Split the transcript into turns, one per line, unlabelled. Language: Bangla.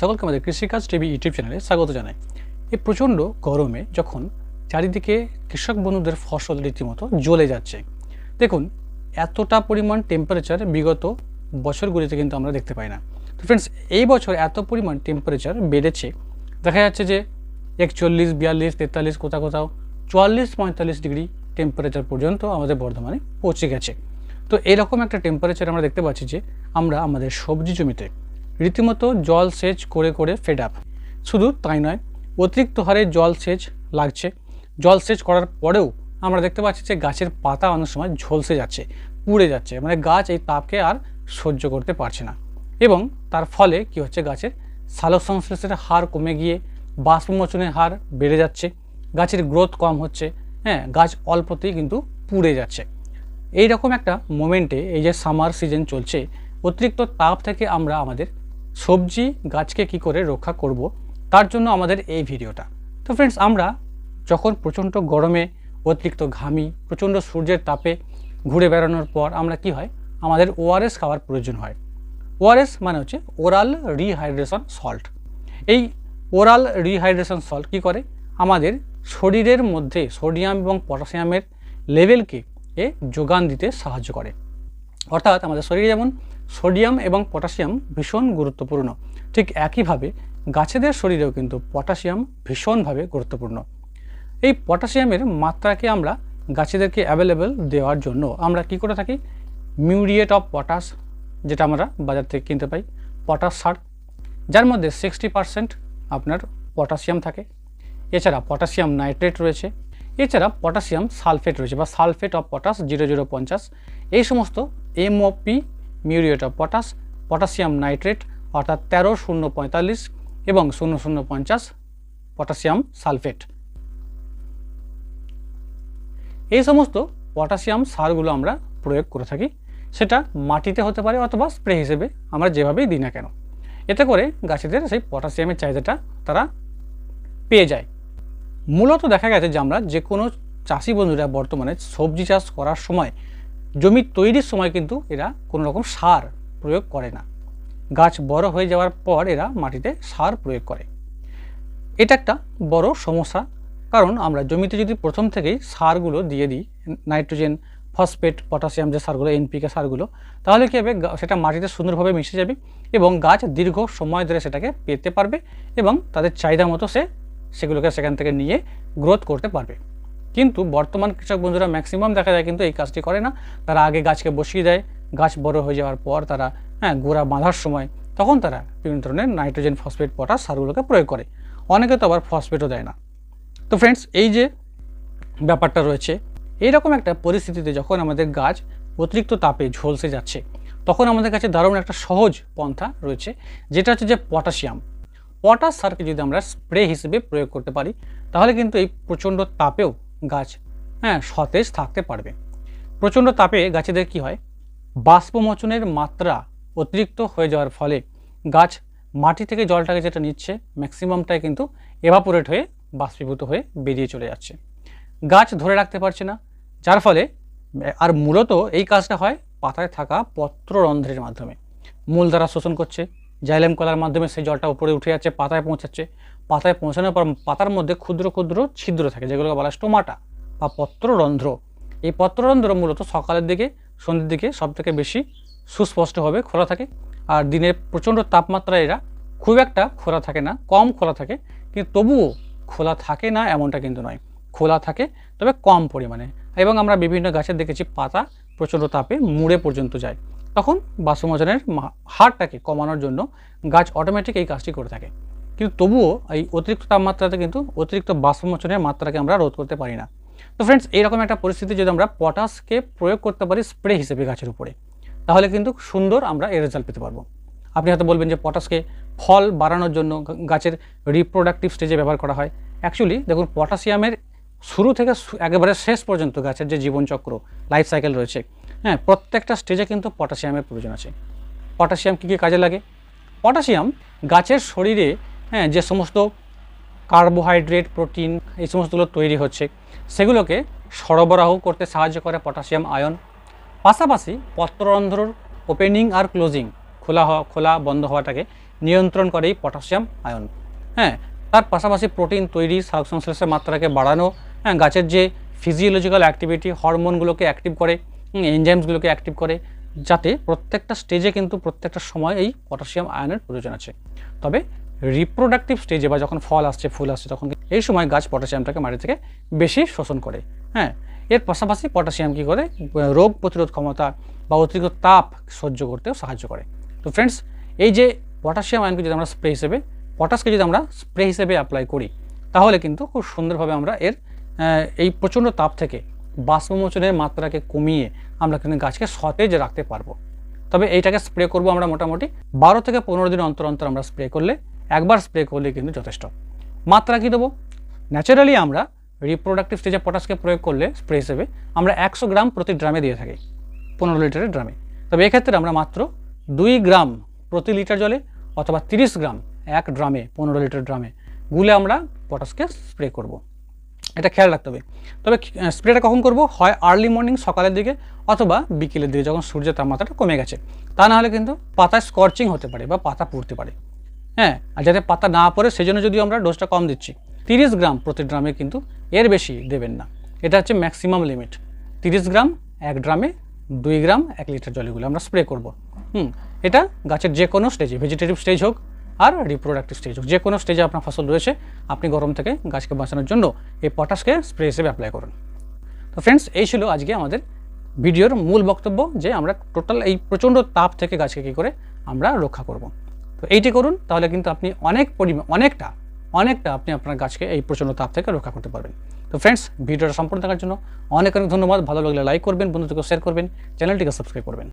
সকলকে আমাদের কৃষিকাজ টিভি ইউটিউব চ্যানেলে স্বাগত জানাই। এই প্রচণ্ড গরমে যখন চারিদিকে কৃষক বন্ধুদের ফসল রীতিমতো জ্বলে যাচ্ছে, দেখুন এতটা পরিমাণ টেম্পারেচার বিগত বছরগুলিতে কিন্তু আমরা দেখতে পাই না। তো ফ্রেন্ডস এই বছর এত পরিমাণ টেম্পারেচার বেড়েছে, দেখা যাচ্ছে যে একচল্লিশ, বিয়াল্লিশ, তেতাল্লিশ কোথাও কোথাও চুয়াল্লিশ, পঁয়তাল্লিশ ডিগ্রি টেম্পারেচার পর্যন্ত আমাদের বর্ধমানে পৌঁছে গেছে। তো এরকম একটা টেম্পারেচার আমরা দেখতে পাচ্ছি যে আমরা আমাদের সবজি জমিতে রীতিমতো জল সেচ করে করে ফেড আপ শুধু তাই নয়, অতিরিক্ত হারে জল সেচ লাগছে। জল সেচ করার পরেও আমরা দেখতে পাচ্ছি যে গাছের পাতা অনেক সময় ঝলসে যাচ্ছে, পুড়ে যাচ্ছে। মানে গাছ এই তাপকে আর সহ্য করতে পারছে না। এবং তার ফলে কি হচ্ছে, গাছের সালোক সংশ্লেষের হার কমে গিয়ে বাষ্পমোচনের হার বেড়ে যাচ্ছে। গাছের গ্রোথ কম হচ্ছে। হ্যাঁ গাছ অল্পতেই কিন্তু পুড়ে যাচ্ছে। এই রকম একটা মোমেন্টে এই যে সামার সিজন চলছে, অতিরিক্ত তাপ থেকে আমরা আমাদের সবজি গাছকে কি করে রক্ষা করব, তার জন্য আমাদের এই ভিডিওটা। তো ফ্রেন্ডস আমরা যখন প্রচণ্ড গরমে, অতিরিক্ত ঘামি, প্রচণ্ড সূর্যের তাপে ঘুরে বেড়ানোর পর আমরা কি হয়, আমাদের ওআরএস খাওয়ার প্রয়োজন হয়। ওআরএস মানে হচ্ছে ওরাল রিহাইড্রেশন সল্ট এই ওরাল রিহাইড্রেশন সল্ট কী করে, আমাদের শরীরের মধ্যে সোডিয়াম এবং পটাশিয়ামের লেভেলকে এ যোগান দিতে সাহায্য করে। অর্থাৎ আমাদের শরীরে যেমন সোডিয়াম এবং পটাশিয়াম ভীষণ গুরুত্বপূর্ণ। ঠিক একইভাবে গাছেদের শরীরেও কিন্তু পটাশিয়াম ভীষণভাবে গুরুত্বপূর্ণ। এই পটাশিয়ামের মাত্রাকে আমরা গাছেদেরকে অ্যাভেলেবেল দেওয়ার জন্য আমরা কি করে থাকি? মিউরিয়েট অফ পটাশ, যেটা আমরা বাজার থেকে কিনতে পাই, পটাশ সার, যার মধ্যে সিক্সটি পারসেন্ট আপনার পটাশিয়াম থাকে। এছাড়া পটাশিয়াম নাইট্রেট রয়েছে। এছাড়া পটাশিয়াম সালফেট রয়েছে বা sulphate of potash zero zero পঞ্চাশ। এই সমস্ত MOP muriate of potash, potassium nitrate, অর্থাৎ তেরো শূন্য পঁয়তাল্লিশ এবং শূন্য শূন্য পঞ্চাশ পটাশিয়াম সালফেট। এই সমস্ত পটাশিয়াম সারগুলো আমরা প্রয়োগ করে থাকি। সেটা মাটিতে হতে পারে অথবা স্প্রে হিসেবে আমরা যেভাবেই দিই না কেন। এতে করে গাছেদের সেই পটাশিয়ামের চাহিদাটা তারা পেয়ে যায়। মূলত দেখা গেছে যে আমরা যে কোনো চাষি বন্ধুরা বর্তমানে সবজি চাষ করার সময় জমি তৈরির সময় কিন্তু এরা কোনো রকম সার প্রয়োগ করে না। গাছ বড় হয়ে যাওয়ার পর এরা মাটিতে সার প্রয়োগ করে। এটা একটা বড় সমস্যা, কারণ আমরা জমিতে যদি প্রথম থেকেই সারগুলো দিয়ে দিই, নাইট্রোজেন, ফসফেট, পটাশিয়াম যে সারগুলো এনপিকে সারগুলো, তাহলে কী হবে? সেটা মাটিতে সুন্দরভাবে মিশে যাবে এবং গাছ দীর্ঘ সময় ধরে সেটাকে পেতে পারবে এবং তাদের চাহিদা মতো সে সেগুলোকে সেখান থেকে নিয়ে গ্রোথ করতে পারবে। কিন্তু বর্তমান কৃষক বন্ধুরা ম্যাক্সিমাম দেখা যায় কিন্তু এই কাজটি করে না। তারা আগে গাছকে বসিয়ে দেয়, গাছ বড় হয়ে যাওয়ার পর তারা হ্যাঁ গোড়া বাঁধার সময় তখন তারা বিভিন্ন ধরনের নাইট্রোজেন ফসফেট পটাশ সারগুলোকে প্রয়োগ করে। অনেকে তো আবার ফসফেটও দেয় না। তো ফ্রেন্ডস এই যে ব্যাপারটা রয়েছে, এইরকম একটা পরিস্থিতিতে যখন আমাদের গাছ অতিরিক্ত তাপে ঝলসে যাচ্ছে, তখন আমাদের কাছে দারুণ একটা সহজ পন্থা রয়েছে, যেটা হচ্ছে যে পটাশিয়াম পটাশ সারকে যদি আমরা স্প্রে হিসেবে প্রয়োগ করতে পারি, তাহলে কিন্তু এই প্রচণ্ড তাপেও গাছ। হ্যাঁ সতেজ থাকতে পারবে। প্রচণ্ড তাপে গাছেদের কি হয়? বাষ্পমোচনের মাত্রা অতিরিক্ত হয়ে যাওয়ার ফলে গাছ মাটি থেকে জলটাকে যেটা নিচ্ছে ম্যাক্সিমামটাই কিন্তু এভাপোরেট হয়ে বাষ্পীভূত হয়ে বেরিয়ে চলে যাচ্ছে। গাছ ধরে রাখতে পারছে না, যার ফলে, আর মূলত এই কাজটা হয় পাতায় থাকা পত্ররন্ধ্রের মাধ্যমে। মূল দ্বারা শোষণ করছে, জাইলেম কলার মাধ্যমে সেই জলটা উপরে উঠে যাচ্ছে, পাতায় পৌঁছাচ্ছে। পাতায় পৌঁছানোর পর পাতার মধ্যে ক্ষুদ্র ক্ষুদ্র ছিদ্র থাকে, যেগুলোকে বলা হয় স্টোমাটা বা পত্ররন্ধ্র। এই পত্ররন্ধ্র মূলত সকালের দিকে, সন্ধ্যের দিকে সবথেকে বেশি সুস্পষ্টভাবে খোলা থাকে। আর দিনের প্রচণ্ড তাপমাত্রায় এরা খুব একটা খোলা থাকে না, কম খোলা থাকে। কিন্তু তবুও খোলা থাকে না এমনটা কিন্তু নয়। খোলা থাকে, তবে কম পরিমাণে। এবং আমরা বিভিন্ন গাছের দেখেছি পাতা প্রচণ্ড তাপে মুড়ে পর্যন্ত যায়। তখন বাষ্পমোচনের হারটাকে কমানোর জন্য গাছ অটোমেটিক এই কাজটি করে থাকে। কিন্তু তবুও এই অতিরিক্ত তাপমাত্রাতে কিন্তু অতিরিক্ত বাষ্পমোচনের মাত্রাকে আমরা রোধ করতে পারি না। তো ফ্রেন্ডস এইরকম একটা পরিস্থিতি যদি আমরা পটাশকে প্রয়োগ করতে পারি স্প্রে হিসেবে গাছের উপরে, তাহলে কিন্তু সুন্দর আমরা এর রেজাল্ট পেতে পারব। আপনি হয়তো বলবেন যে পটাশকে ফল বাড়ানোর জন্য গাছের রিপ্রোডাক্টিভ স্টেজে ব্যবহার করা হয়। অ্যাকচুয়ালি দেখুন, পটাশিয়ামের শুরু থেকে একেবারে শেষ পর্যন্ত গাছের যে জীবনচক্র লাইফ সাইকেল রয়েছে হ্যাঁ প্রত্যেকটা স্টেজে কিন্তু পটাশিয়ামের প্রয়োজন আছে। পটাশিয়াম কী কী কাজে লাগে? পটাশিয়াম গাছের শরীরে হ্যাঁ যে সমস্ত কার্বোহাইড্রেট প্রোটিন এই সমস্তগুলো তৈরি হচ্ছে, সেগুলোকে সরবরাহ করতে সাহায্য করে পটাশিয়াম আয়ন পাশাপাশি পত্ররন্ধ্রর ওপেনিং আর ক্লোজিং খোলা হওয়া খোলা বন্ধ হওয়াটাকে নিয়ন্ত্রণ করে এই পটাশিয়াম আয়ন হ্যাঁ তার পাশাপাশি প্রোটিন তৈরি শাক সংশ্লেষের মাত্রাকে বাড়ানো হ্যাঁ গাছের যে ফিজিওলজিক্যাল অ্যাক্টিভিটি হরমোনগুলোকে অ্যাক্টিভ করে এনজাইমসগুলোকে অ্যাক্টিভ করে, যাতে প্রত্যেকটা স্টেজে কিন্তু প্রত্যেকটা সময় এই পটাশিয়াম আয়নের প্রয়োজন আছে। তবে রিপ্রোডাক্টিভ স্টেজে বা যখন ফল আসছে, ফুল আসছে, তখন এই সময় গাছ পটাশিয়ামটাকে মাটি থেকে বেশি শোষণ করে। হ্যাঁ এর পাশাপাশি পটাশিয়াম কী করে? রোগ প্রতিরোধ ক্ষমতা বা অতিরিক্ত তাপ সহ্য করতেও সাহায্য করে। তো ফ্রেন্ডস এই যে পটাশিয়াম আয়নকে যদি আমরা স্প্রে হিসেবে পটাশকে যদি আমরা স্প্রে হিসেবে অ্যাপ্লাই করি, তাহলে কিন্তু খুব সুন্দরভাবে আমরা এর এই প্রচণ্ড তাপ থেকে বাষ্পমোচনের মাত্রাকে কমিয়ে আমরা কিন্তু গাছকে সতেজ রাখতে পারব। তবে এইটাকে স্প্রে করব আমরা মোটামুটি বারো থেকে পনেরো দিন অন্তর অন্তর আমরা স্প্রে করলে একবার স্প্রে করলে কিন্তু যথেষ্ট। মাত্রা কী দেবো? ন্যাচারালি আমরা রিপ্রোডাক্টিভ স্টেজে পটাশকে প্রয়োগ করলে স্প্রে হিসেবে আমরা একশো গ্রাম প্রতি ড্রামে দিয়ে থাকি, পনেরো লিটারের ড্রামে তবে এক্ষেত্রে আমরা মাত্র দুই গ্রাম প্রতি লিটার জলে অথবা তিরিশ গ্রাম এক ড্রামে পনেরো লিটার ড্রামে গুলে আমরা পটাশকে স্প্রে করব। এটা খেয়াল রাখতে হবে। তবে স্প্রেটা কখন করব? হয় আর্লি মর্নিং সকালের দিকে অথবা বিকেলের দিকে, যখন সূর্যের তাপমাত্রাটা কমে গেছে। তা না হলে কিন্তু পাতায় স্কর্চিং হতে পারে বা পাতা পুড়তে পারে। হ্যাঁ আর যাতে পাতা না পড়ে, সেজন্য যদি আমরা ডোজটা কম দিচ্ছি। তিরিশ গ্রাম প্রতি ড্রামে কিন্তু এর বেশি দেবেন না। এটা হচ্ছে ম্যাক্সিমাম লিমিট তিরিশ গ্রাম, এক ড্রামে দুই গ্রাম, এক লিটার জলগুলো আমরা স্প্রে করব। হুম, এটা গাছের যে কোনো স্টেজে ভেজিটেটিভ স্টেজ হোক আর রিপ্রোডাক্টিভ স্টেজ হোক, যে কোনো স্টেজে আপনার ফসল রয়েছে, আপনি গরম থেকে গাছকে বাঁচানোর জন্য এই পটাশকে স্প্রে হিসেবে অ্যাপ্লাই করুন। তো ফ্রেন্ডস এই ছিল আজকে আমাদের ভিডিওর মূল বক্তব্য যে আমরা টোটাল এই প্রচণ্ড তাপ থেকে গাছকে কী করে আমরা রক্ষা করব। তো এইটি করুন, তাহলে কিন্তু আপনি অনেক পরিমাণ অনেকটা অনেকটা আপনি আপনার গাছকে এই প্রচণ্ড তাপ থেকে রক্ষা করতে পারবেন। তো ফ্রেন্ডস ভিডিওটা সম্পূর্ণ থাকার জন্য অনেক অনেক ধন্যবাদ। ভালো লাগলে লাইক করবেন বন্ধুদেরকে শেয়ার করবেন, চ্যানেলটিকে সাবস্ক্রাইব করবেন।